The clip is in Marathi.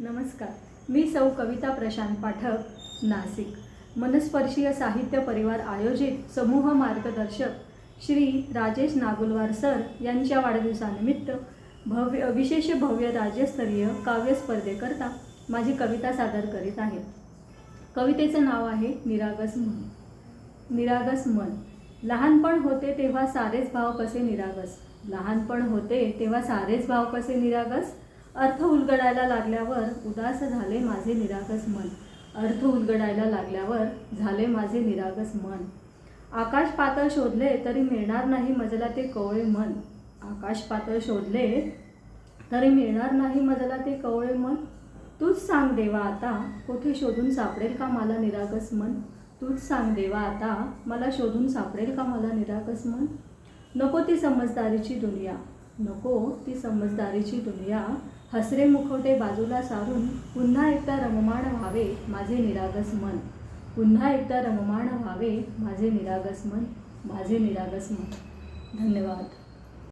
नमस्कार. मी सौ कविता प्रशांत पाठक नाशिक. मनस्पर्शीय साहित्य परिवार आयोजित समूह मार्गदर्शक श्री राजेश नागुलवार सर यांच्या वाढदिवसानिमित्त भव्य विशेष भव्य राज्यस्तरीय काव्य स्पर्धेकरता माझी कविता सादर करीत आहे कवितेचं नाव आहे निरागस मन. निरागस मन. लहानपण होते तेव्हा सारेच भाव कसे निरागस? लहानपण होते तेव्हा सारेच भाव कसे निरागस? अर्थ उलगडायला लागल्यावर उदास झाले माझे निरागस मन. अर्थ उलगडायला लागल्यावर झाले माझे निरागस मन. आकाश पातळ शोधले तरी मिळणार नाही मजला ते कवळे मन. आकाश पातळ शोधले तरी मिळणार नाही मजला ते कवळे मन. तूच सांग देवा आता कुठे शोधून सापडेल का मला निरागस मन? तूच सांग देवा आता मला शोधून सापडेल का मला निरागस मन? नको ती समजदारीची दुनिया नको ती समजदारीची दुनिया हसरे मुखवटे बाजूला सारून पुन्हा एकदा रममाण व्हावे माझे निरागस मन. पुन्हा एकदा रममाण व्हावे माझे निरागस मन माझे निरागस मन. धन्यवाद.